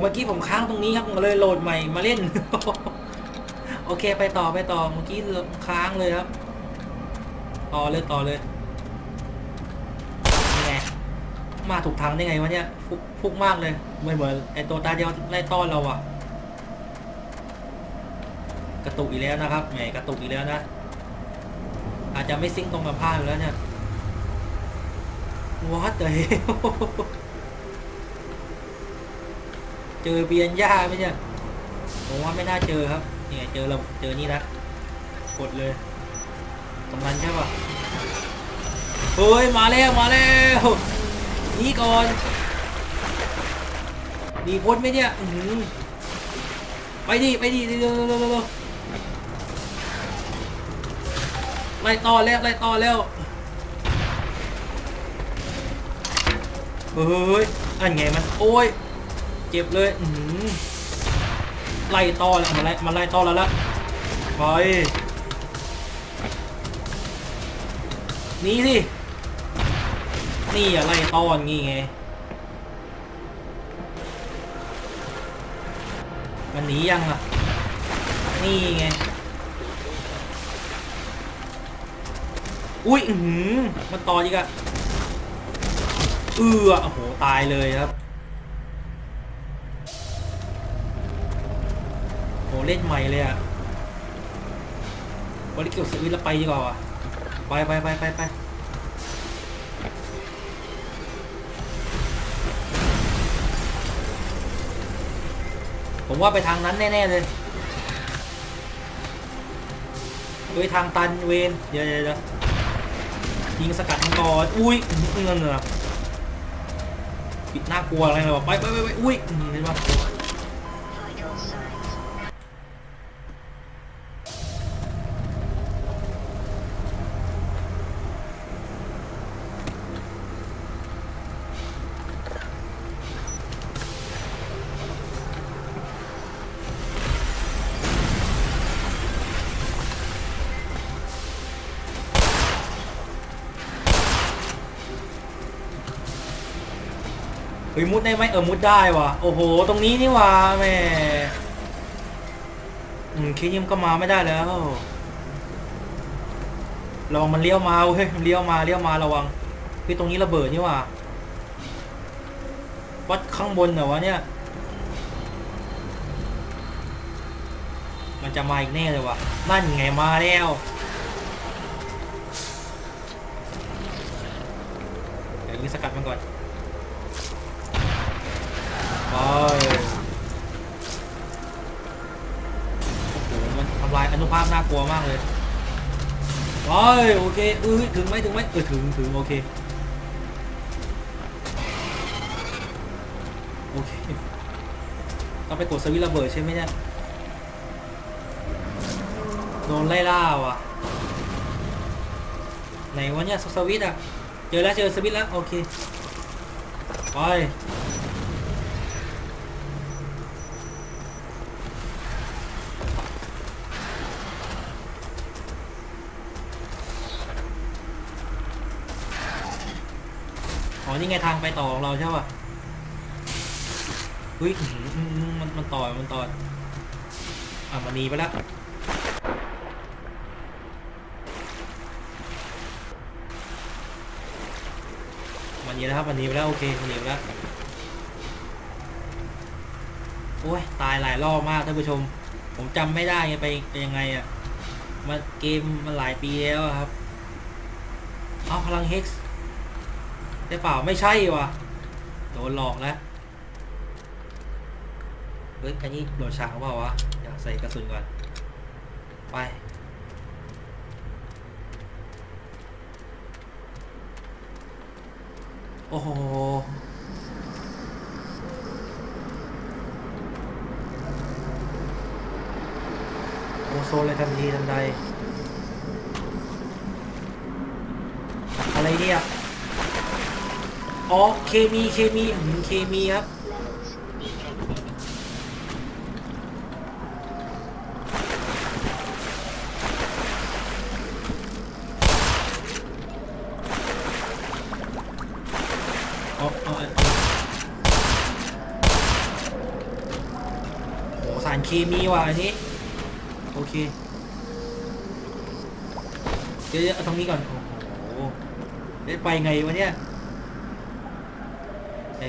เมื่อกี้ผมค้างตรงนี้ครับผมเลยโหลดใหม่มาเล่น โอเคไปต่อไปต่อเมื่อกี้ค้างเลยครับ ต่อเลยต่อเลยนี่ไงมาถูกทางได้ไงวะเนี่ยฟุกฟุกมากเลยเหมือนเหมือนไอตัวตาเดียวไล่ต้อนเราอะกระตุกอีกแล้วนะครับแหมกระตุกอีกแล้วนะ อาจจะไม่ซิงตรงกับภาพอยู่แล้วเนี่ยวัดเลย เจอเบียนย่าไหมเนี่ผมว่าไม่น่าเจอครับนี่ไงเจอเราเจอนี่ละกดเลย ตรงนั้นใช่ปะเฮ้ยมาแล้วมาแล้วนี่ก่อนดีพ้นไหมเนี่ยไปดิไปดิเร็วเร็วเร็วเร็วเร็วไล่ต่อแล้วไล่ต่อแล้วเฮ้ยอันไงมันโอ้ย เจ็บเลยอืไล่ต่อแล้วมาไล่มาไล่ต่อแล้วละไปหนี่สินี่อะไล่ต้อนงี้ไงมันหนียังอะ นี่ไง อุ้ยอือหือมันต่ออีกอะเอือโอ้โห ตายเลยครับ เล่นใหม่เลยอะบริเกียวสวิตแล้วไปดีกว่าว่ะไปไปไปไปไปผมว่าไปทางนั้นแน่ ๆ เลยเฮ้ยทางตันเวนเดี๋ยวเดี๋ยวยิงสกัดมังกรอุ้ยเงินเหรอปิดน่ากลัวอะไรเลยวะไปไปไปไปอุ้ยเห็นปะ เฮ้ยมุดได้ไหมเออมุดได้ว่ะโอ้โห ตรงนี้นี่ว่ะแม่อืมคิดยิมก็มาไม่ได้แล้วระวังมันเลี้ยวมาเว้ยมันเลี้ยวมาเลี้ยวมาระวังคือตรงนี้ระเบิดนี่ว่ะวัดข้างบนเหรอวะเนี่ย มันจะมาอีกแน่เลยว่ะนั่นไงมาแล้วเดี๋ยวยิงสกัดมันก่อน ไปโอ้โห มันทำลายอนุ ภาพน่ากลัวมากเลยไปโอเคเออถึงไหมถึงไหมเออถึงถึงโอเคโอเคต้องไปกดสวิต์ระเบิดใช่ไหมเนี่ยโดนไล่ล่าว่ะไหนวะเนี่ยสวิต์อะเจอแล้วเจอสวิต์แล้วโอเคไป นี่ไงทางไปต่อของเราใช่ป่ะเฮ้ยมันมันต่อมันต่ออะมันหนีไปแล้วมันหนีแล้วครับมันหนีไปแล้วโอเคมันหนีไปแล้วโอ้ยตายหลายรอบมากท่านผู้ชม ผมจำไม่ได้ไงไปไปยังไงอะมันเกมมันหลายปีแล้วครับเอาพลังเฮกซ์ ได้เปล่าไม่ใช่วะโดนหลอกแล้วเฮ้ยอันนี้โดนฉากเปล่าวะเดี๋ยวใส่กระสุนก่อนไปโอ้โหโอโซเลยทันทีทันใดอะไรเนี่ย อ๋อเคมีเคมีอืมเคมีครับ เอาเอาเอามีว่ะอันนี้ โอเค เดี๋ยวๆเอาตรงนี้ก่อน โอ้โหได้ไปไงวะเนี่ย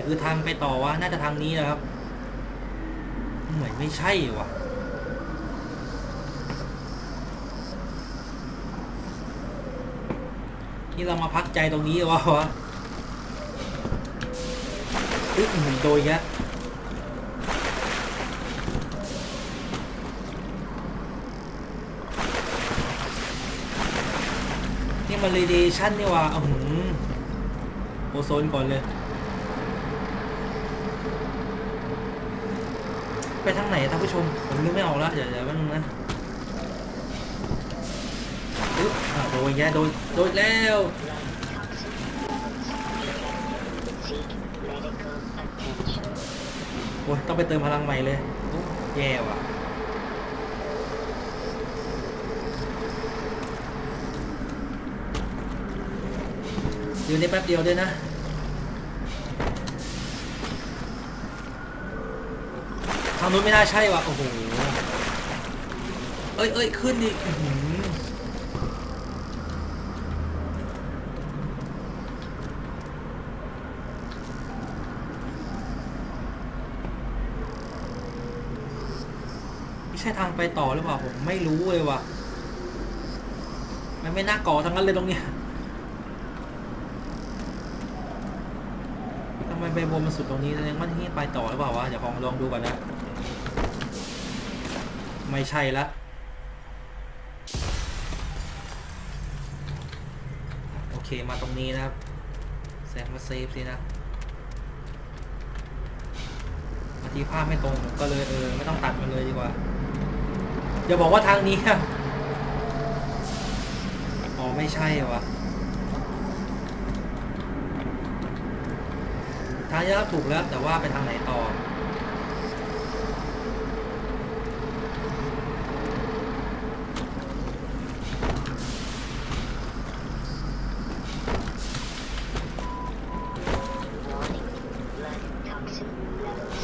คือทางไปต่อวะน่าจะทางนี้นะครับเหมือนไม่ใช่ว่ะนี่เรามาพักใจตรงนี้วะวะอึ๊บอื้อหือโดยยะนี่มันเรดิชั่นนี่ว่ะอื้อหือโอโซนก่อนเลย ไปทางไหนท่านผู้ชม ผมนึกไม่ออกแล้วเดี๋ยวเดี๋ยวแป๊บนึงนะอึ๊บอะโดนแย่โดนโดนแล้วโอ้ยต้องไปเติมพลังใหม่เลยแย่ว่ะเดี๋ยวนี้แป๊บเดียวด้วยนะางนู้นไม่น่าใช่ว่ะโอ้โหเอ้ยเอ้ยขึ้นดิอื้อหือไม่ใช่ทางไปต่อหรือเปล่าผมไม่รู้เลยว่ะ มันไม่น่าก่อทั้งนั้นเลยตรงเนี้ยทำไมใบบัวมันสุดตรงนี้แสดงว่าที่นี่ไปต่อหรือเปล่าวะเดี๋ยวลองลองดูก่อนนะ ไม่ใช่ละโอเคมาตรงนี้นะครับแสงมาเซฟสินะบางทีภาพไม่ตรงผมก็เลยเออไม่ต้องตัดมันเลยดีกว่าอย่าบอกว่าทางนี้อะอ๋อไม่ใช่วะทางนี้ถูกแล้วแต่ว่าไปทางไหนต่อ Warning. Blood toxin levels.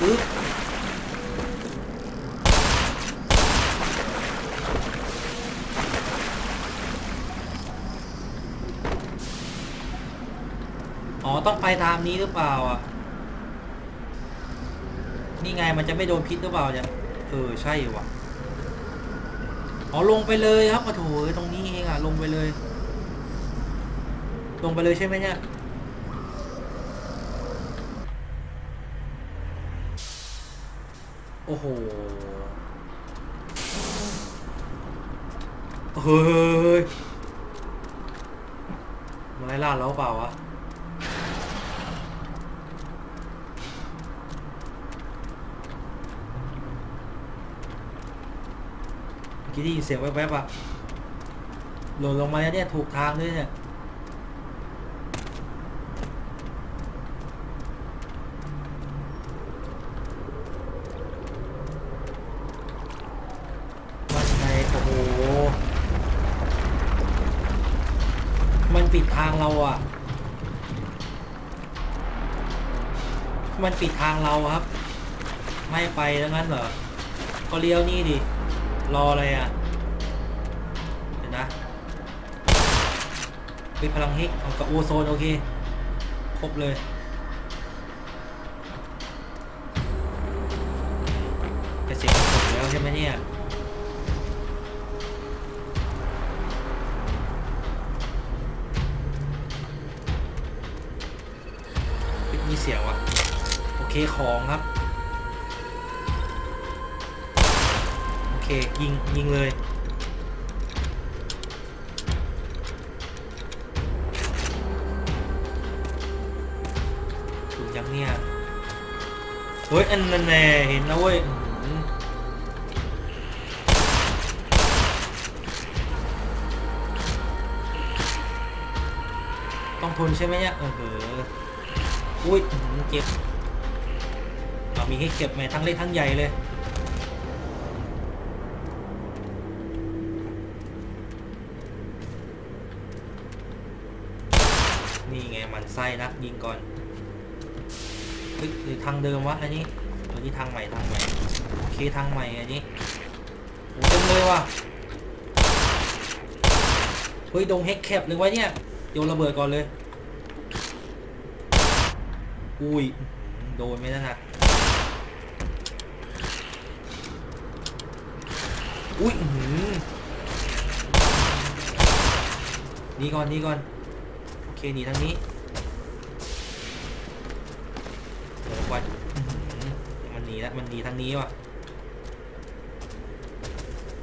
ปึ๊บอ๋อ ต้องไปตามนี้หรือเปล่าอะ นี่ไงมันจะไม่โดนพิษหรือเปล่าเนี่ยเออใช่ว่ะอ๋อลงไปเลยครับโอ้โถตรงนี้เองอะลงไปเลย ลงไปเลยใช่ไหมเนี่ยโอ้โหเฮ้ยมาไล่ล่าเราเปล่าวะ เมื่อ กี้ได้ยินเสียงแวบๆอะหล่นลงมาแล้วเนี่ยถูกทางด้วยเนี่ยมันไงโอ้โหมันปิดทางเราอะ มันปิดทางเราครับ ไม่ไปแล้วงั้นเหรอก็เลี้ยวนี่ดิ รออะไรอะ เดี๋ยวนะปิดพลังฮิกเอากับโอโซนโอเค ครบเลยจะเสร็จแล้วใช่ไหมเนี่ยมีเสียงว่ะ โอเคของครับ เคยิงยิงเลยถูกยังเนี่ยเฮ้ยอันนั้นแน่เห็นนะเว้ยต้องทนใช่ไหมเนี่ยเออเหออุ้ยเจ็บเอามีให้เก็บแหมทั้งเล็กทั้งใหญ่เลย นี่ไงมันไส้นะ ยิงก่อนเฮ้ยหรือทางเดิมวะอันนี้ตัวนี้ทางใหม่ทางใหม่โอเคทางใหม่อันนี้โอ้ต็มเลยว่ะเฮ้ยดงเฮกแคปเลยว้เนี่ยโยนระเบิดก่อนเลยอุ้ยโดนไหมนั่นน่ะอุ้ยหือหนี่ก่อนนี่ก่อนโอเคหนีทางนี้เดี๋ยวก่อนอื้อหือมัน หนีทางนี้ว่ะ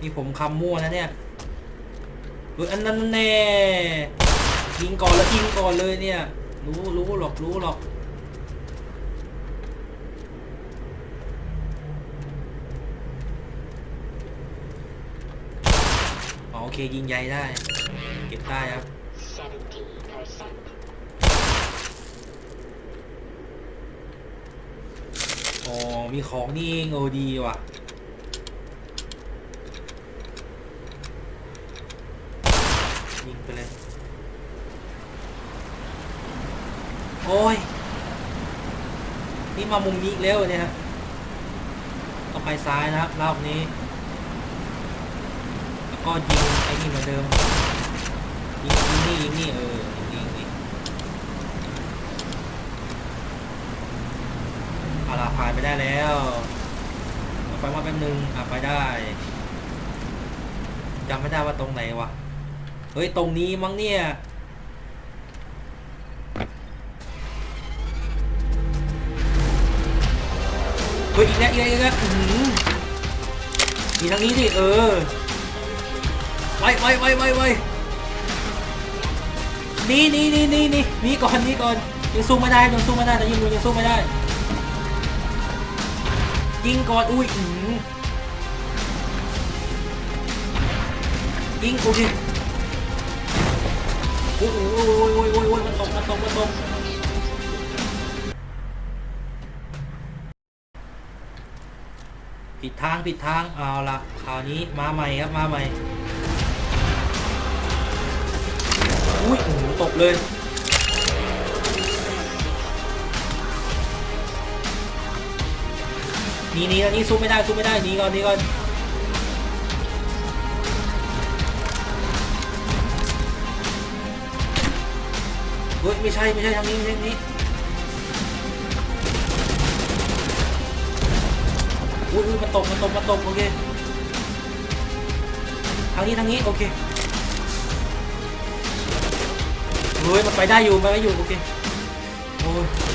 นี่ผมคำมั่วนะเนี่ยเฮ้ยอันนั้นแน่ยิงก่อนแล้วยิงก่อนเลยเนี่ย รู้รู้หรอกรู้หรอกอ๋อโอเคยิงใหญ่ได้ เก็บได้ครับ อ๋อ มีของนี่เองโอดีว่ะ ยิงไปเลย โอ้ย นี่มามุมนี้อีกแล้วเนี่ยฮะต้องไปซ้ายนะครับ รอบนี้ แล้วก็ยิงไอ้นี่เหมือนเดิม ยิงยิงนี่ยิงนี่เออยิงนี่ยิงนี่ เอาผ่านไปได้แล้วไฟมาแป๊บนึงอะไปได้จำไม่ได้ว่าตรงไหนวะ เฮ้ย ตรงนี้มั้งเนี่ย เฮ้ย อีกแล้วอีกแล้วอีกแล้วอืมีทางนี้ดิเออ ไวไวไวไวไวหนี่นี่นี่นี่นี่นี่ก่อนนี่ก่อนยังสู้ไม่ได้ยังสู้ไม่ได้แต่ยิงดูยังสู้ไม่ได้ ยิงก่อน อุ้ยอือยิงโอเคโอ้ยโอ้ยโอ้ยโอ้ยโอ้ยโอ้ยมันตกมันตกมันตกผิดทางผิดทางเอาละคราวนี้มาใหม่ครับมาใหม่อุ้ยโอ้โหตกเลย นีหนีอันนี้สู้ไม่ได้สู้ไม่ได้นี่ก่อนนี่ก่อนเฮ้ยไม่ใช่ไม่ใช่ทางนี้ไม่ใช่ทางนี้อุ้ยอุ้ยมันตกมันตกมันตกโอเคทางนี้ทางนี้โอเคเฮ้ยมันไปได้อยู่ไปได้อยู่โอเคโอ้ย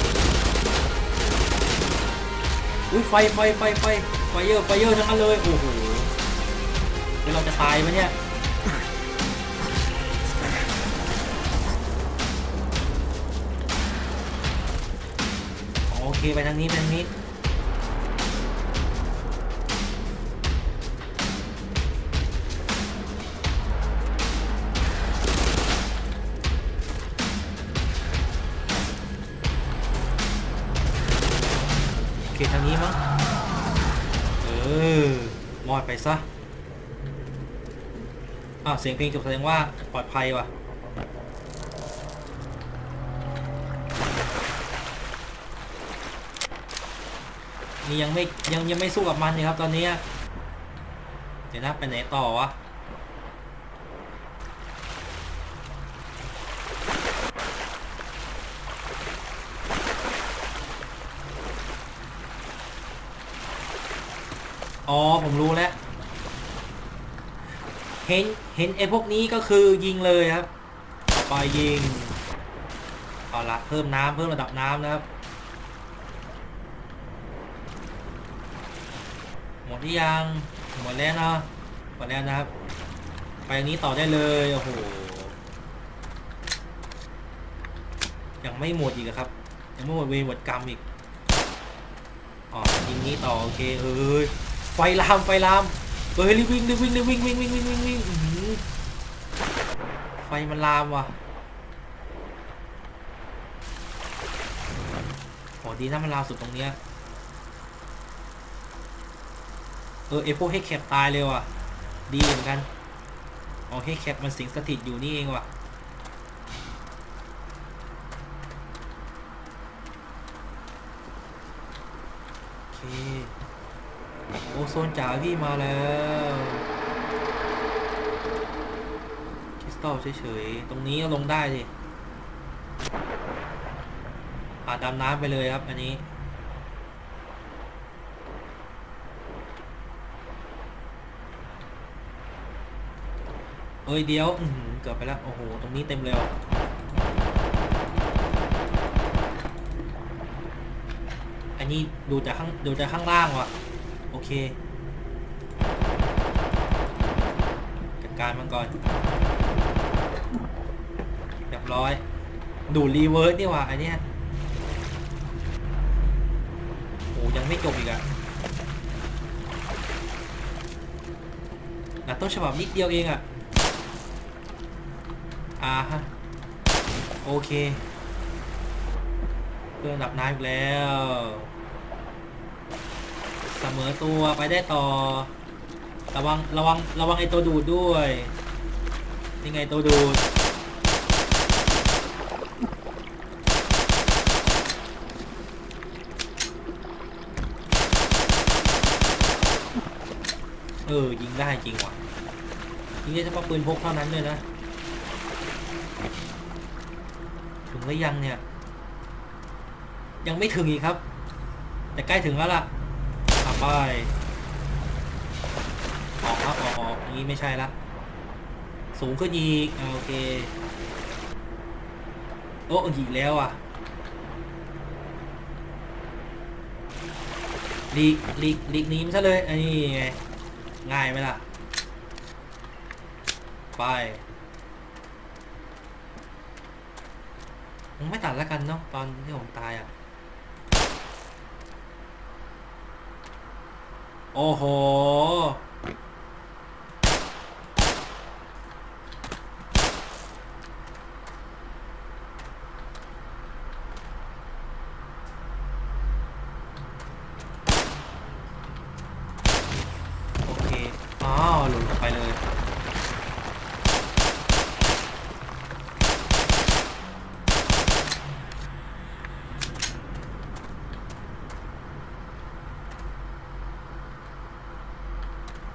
อุ้ยไฟไฟไฟไฟไฟเยอะไฟเยอะทั้งนั้นเลยโอ้โหเดี๋ยวเราจะตายไหมเนี่ยโอเคไปทางนี้ไปทางนี้ นี้มั้ง เออมอดไปซะ อ้าว เสียงเพลงจบแสดงว่าปลอดภัยว่ะ นี่ยังไม่ยังยังไม่สู้กับมันเลยครับตอนนี้ เดี๋ยวนะไปไหนต่อวะ อ๋อ ผมรู้แล้ว เห็นไอ้พวกนี้ก็คือยิงเลยครับปล่อยยิงเอาละเพิ่มน้ำเพิ่มระดับน้ำนะครับ หมดหรือยังหมดแล้วเนาะหมดแล้วนะครับ ไปอย่างนี้ต่อได้เลยโอ้โหยังไม่หมดอีกครับยังไม่หมดเวรหมดกรรมอีกอ๋อยิงนี้ต่อโอเคเอ้ยไฟลามไฟลาม เฮ้ยรีบวิ่งรีบวิ่งรีบวิ่งวิ่งวิ่งวิ่งวิ่งวิ่งไฟมันลามว่ะโหดีนะมันลามสุดตรงเนี้ยเออไอพวกให้แคปตายเลยว่ะ ดีเหมือนกันอ๋อให้แคปมันสิงสถิตอยู่นี่เองว่ะโอเค โอโซนจ๋าพี่มาแล้วคริสตัลเฉยๆ ตรงนี้ลงได้สิผ่าดำน้ำไปเลยครับ อันนี้ เอ้ยเดียวเกือบไปแล้ว โอ้โห ตรงนี้เต็มเลยอันนี้ดูจากข้างดูจากข้างล่างว่ะ โอเคจัดการมันก่อนเรียบร้อย ดูรีเวิร์สนี่ว่าอันเนี้ยโอ้ยังไม่จบอีกอะอะต้นฉบับนิดเดียวเองอะอ่าฮะ โอเคเครื่องดับน้ำอีกแล้ว เสมอตัวไปได้ต่อ ระวังระวังระวังไอตัวดูดด้วยนี่ไงตัวดูดเออยิงได้จริงว่ะยิงได้เฉพาะปืนพกเท่านั้นเลยนะถึงหรือยังเนี่ย ยังไม่ถึงอีกครับ แต่ใกล้ถึงแล้วล่ะ ไปออกครับออกออกนี้ไม่ใช่ละ สูงขึ้นอีกโอเค โอ้อีกแล้วอะลีกลีกลีกนี้มันซะเลยอันนี้ไง ง่ายไหมล่ะ ไป ไม่ตัดแล้วกันเนาะตอนที่ผมตายอะ โอ้โห โอเค อ๋อ หลุดออกไปเลย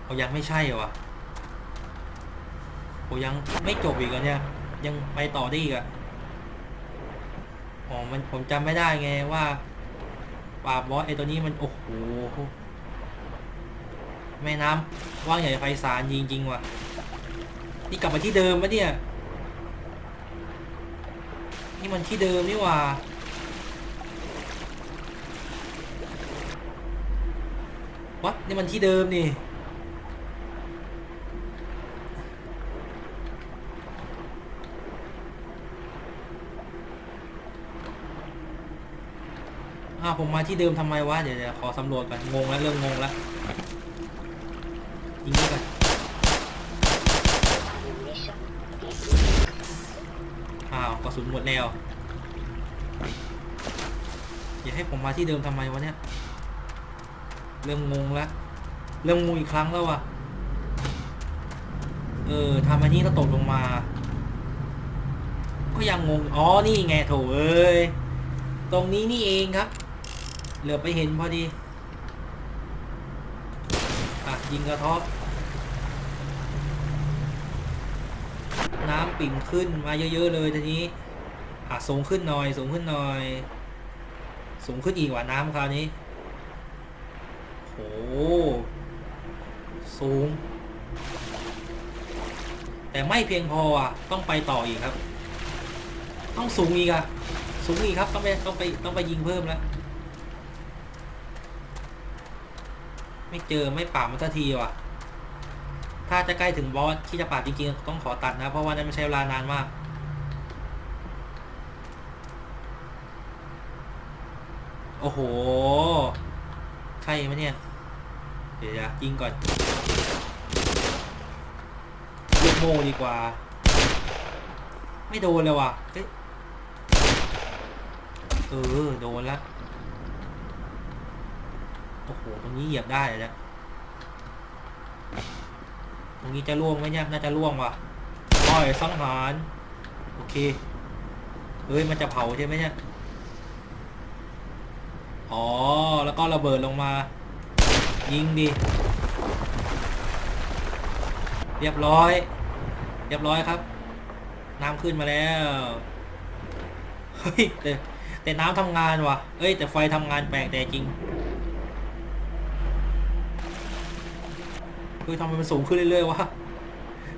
โอ้ยังไม่ใช่เหรอวะโอ้ยังไม่จบอีกเหรอเนี่ย ยังไปต่อได้อีกอะอ๋อ มันผมจำไม่ได้ไงว่าปราบอสไอตัวนี้มัน โอ้โห แม่น้ำว่างใหญ่ไพศาลจริงๆว่ะ นี่กลับมาที่เดิมปะเนี่ย นี่มันที่เดิมนี่ว่าวัดนี่มันที่เดิมนี่ อ้าวผมมาที่เดิมทำไมวะ เดี๋ยวเดี๋ยวขอสำรวจก่อนงงแล้วเริ่มงงแล้วยิงนี่ก่อนอ้าวกระสุนหมดแล้ว อย่าให้ผมมาที่เดิมทำไมวะเนี่ย เริ่มงงแล้ว เริ่มงงอีกครั้งแล้วว่ะ เออทำอันนี้แล้วตกลงมา ก็ยังงง อ๋อ นี่ไงโถเอ้ยตรงนี้นี่เองครับ เหลือไปเห็นพอดี อะ ยิงกระทบน้ำปิ่มขึ้นมาเยอะๆเลยทีนี้ อะสูงขึ้นหน่อย สูงขึ้นหน่อย สูงขึ้นอีกว่าน้ำคราวนี้โหสูง แต่ไม่เพียงพออะ ต้องไปต่ออีกครับ ต้องสูงอีกอะ สูงอีกครับ ต้องไปต้องไปต้องไปยิงเพิ่มแล้ว ไม่เจอไม่ป่ามันสักทีว่ะ ถ้าจะใกล้ถึงบอสที่จะปราจริงๆต้องขอตัดนะ เพราะว่านั้นมันใช้เวลานานมากโอ้โห ใช่ไหมเนี่ย เดี๋ยวยิงก่อนลูกโมดีกว่า ไม่โดนเลยว่ะเฮ้ยเออ โดนละ โอ้โห ตรงนี้เหยียบได้เลยนี่ยตรงนี้จะล่วงไหมเนี่ยน่าจะล่วงว่ะอ้อยสังหาร โอเค เฮ้ย มันจะเผาใช่ไหมเนี่ย อ๋อ แล้วก็ระเบิดลงมา ยิงดิ เรียบร้อย เรียบร้อยครับ น้ำขึ้นมาแล้ว เฮ้ยแต่แต่น้ำทำงานว่ะ เอ้ย แต่ไฟทำงานแปลกแต่จริง เฮ้ยทำไมมันสูงขึ้นเรื่อยๆวะ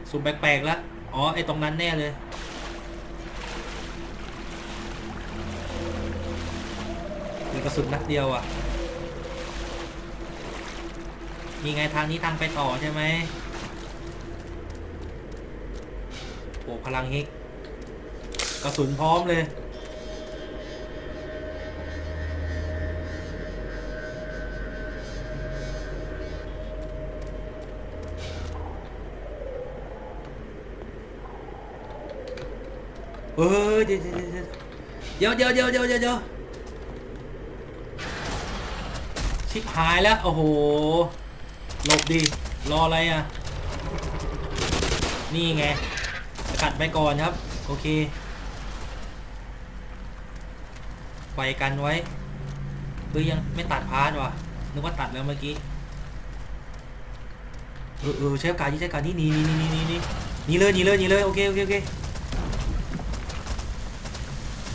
สูงแปลกๆแล้วอ๋อไอตรงนั้นแน่เลยมีกระสุนนัดเดียวอะมีไงทางนี้ทางไปต่อใช่ไหมโอ้พลังฮิกกระสุนพร้อมเลย เออเดี๋ยวเดี๋ยวเดี๋ยวเดี๋ยวเดี๋ยวเดี๋ยวเดี๋ยวชิบหายแล้ว โอ้โหหลบดิรออะไรอะ นี่ไงสกัดไปก่อนครับ โอเค ไปกันไว้เฮ้ยยังไม่ตัดพาร์ทว่ะนึกว่าตัดแล้วเมื่อกี้เออเออใช้โอกาสที่ใช้กาสที่นี่นี่นี่นี่นี่นี่เลยนี่เลยนี่เลยโอเคโอเคโอเค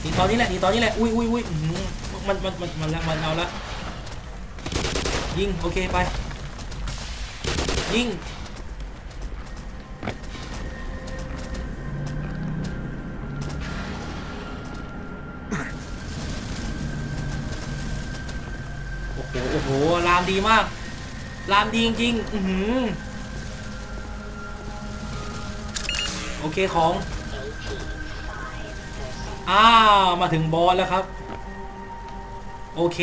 หนีตอนนี้แหละหนีตอนนี้แหละอุ้ยอุ้ยอุ้ยมันมันมันมันแล้วมันเอาละยิงโอเคไปยิงโอ้โหโอ้โหลามดีมากลามดีจริงๆอือหือโอเคของ อ้าวมาถึงบอสแล้วครับ โอเค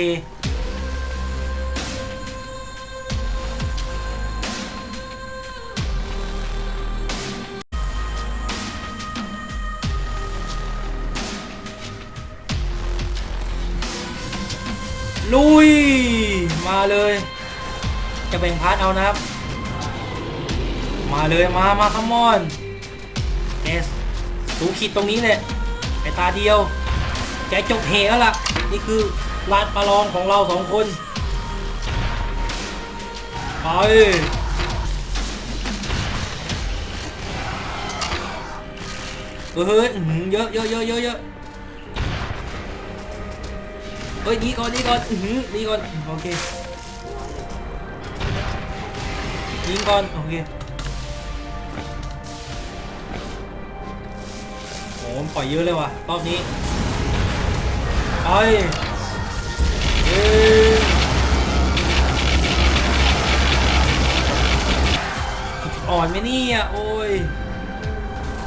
ลุย มาเลย จะแบ่งพาร์ทเอานะครับ มาเลยมามาคัมมอนเอสสูขีดตรงนี้เลย ตาเดียวแกจบเหแล้วล่ะ นี่คือลานประลองของเราสองคนไปเฮ้ยอื้ออเยอะเยอะเยอะเยอะเยอะเฮ้ยนี่ก่อนนี่ก่อนอือนี่ก่อนโอเคยิงก่อนโอเค โอ้มันปล่อยเยอะเลยว่ะรอบนี้ไปเอ้ยอ่อนไหมนี่อ้ย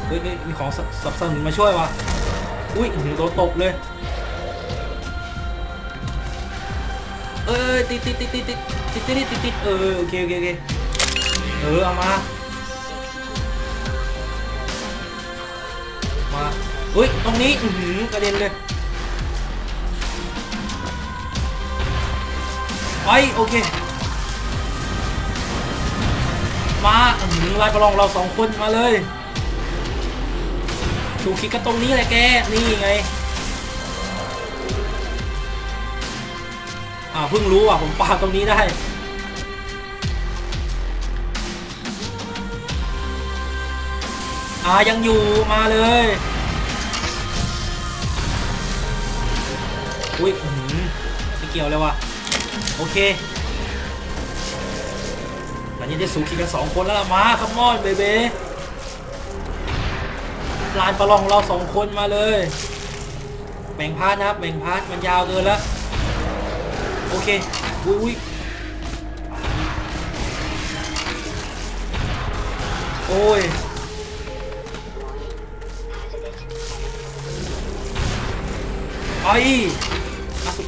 เฮ้ยเฮ้ยมีของสับสนุนมาช่วยว่ะอุ้ยหือโดนตบเลย เอ้ยติดติดติดติดติดติดติดติดติดเออโอเคโอเคโอเคเออเอามา อุ้ยตรงนี้อือหือกระเด็นเลยไปโอเค มาอือหือลายประลองเราสองคนมาเลยถูกคิดกันตรงนี้แหละแก นี่ไงอ่าวเพิ่งรู้อะผมปาตรงนี้ได้อ่ายังอยู่มาเลย เกี่ยวเลยว่ะโอเคตอนนี้ได้สูขีกันสองคนแล้วล่ะมาคัมมอนเบเบ้ลานประลองเราสองคนมาเลยแบ่งพาร์ทนะครับแบ่งพาร์ทมันยาวเกินแล้วโอเคอุ้ยอุ้ยโอ้ยไอ้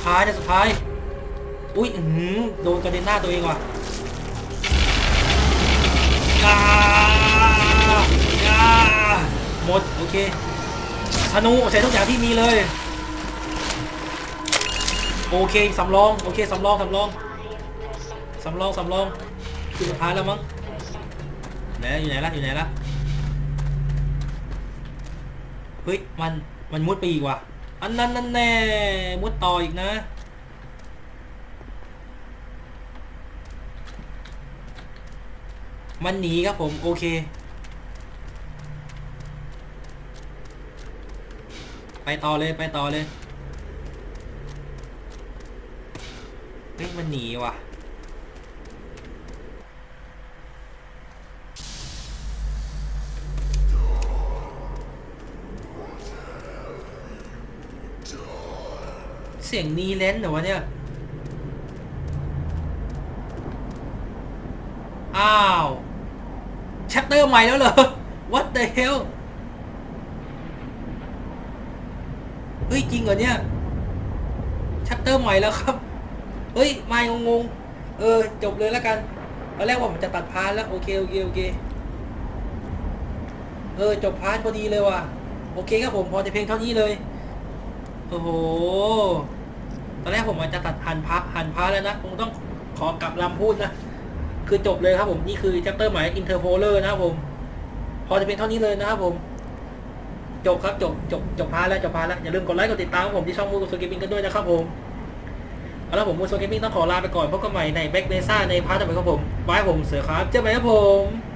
ท้ายนะสุดท้าย อุ้ยหือโดนกระเด็นหน้าตัวเองว่ะยายาหมด โอเคธนูใช้ทุกอย่างที่มีเลย โอเคสำรอง โอเคสำรองสำรองสำรองสำรองคือสุดท้ายแล้วมั้งไหนอยู่ไหนล่ะอยู่ไหนล่ะเฮ้ยมันมันมุดไปอีกว่ะ อันนั้นนั่นแน่มุดต่ออีกนะ มันหนีครับผม โอเคไปต่อเลยไปต่อเลย เฮ้ยมันหนีว่ะ สียงนีเลนเหรอวะเนี่ย อ้าวแชปเตอร์ใหม่แล้วเหรอ What the hell เฮ้ย จริงเหรอเนี่ยแชปเตอร์ใหม่แล้วครับ เฮ้ย ไม่งงเออ จบเลยแล้วกันตอนแรกว่าผมจะตัดพาร์ทแล้ว โอเค โอเค โอเค เออ จบพาร์ทพอดีเลยว่ะ โอเคครับผม พอแต่เพียงเท่านี้เลย โอ้โห ตอนแรกผมอาจจะตัดหันพาหันพาแล้วนะคงต้องขอกลับลำพูดนะ คือจบเลยครับผมนี่คือ chapter หมาย interpolar นะครับผม พอจะเป็นเท่านี้เลยนะครับผมจบครับจบจบจบพาแล้วจบพาแล้วอย่าลืมกดไลค์กดติดตามผมที่ช่องมูโซเกมมิ่งกันด้วยนะครับผมเอาละผมมูโซเกมมิ่งต้องขอลาไปก่อนพบกันใหม่ในแบ็กเ s ซ่าในพาร์ทต่อไปครับผมบายผมเสือครับเจอกันครับผม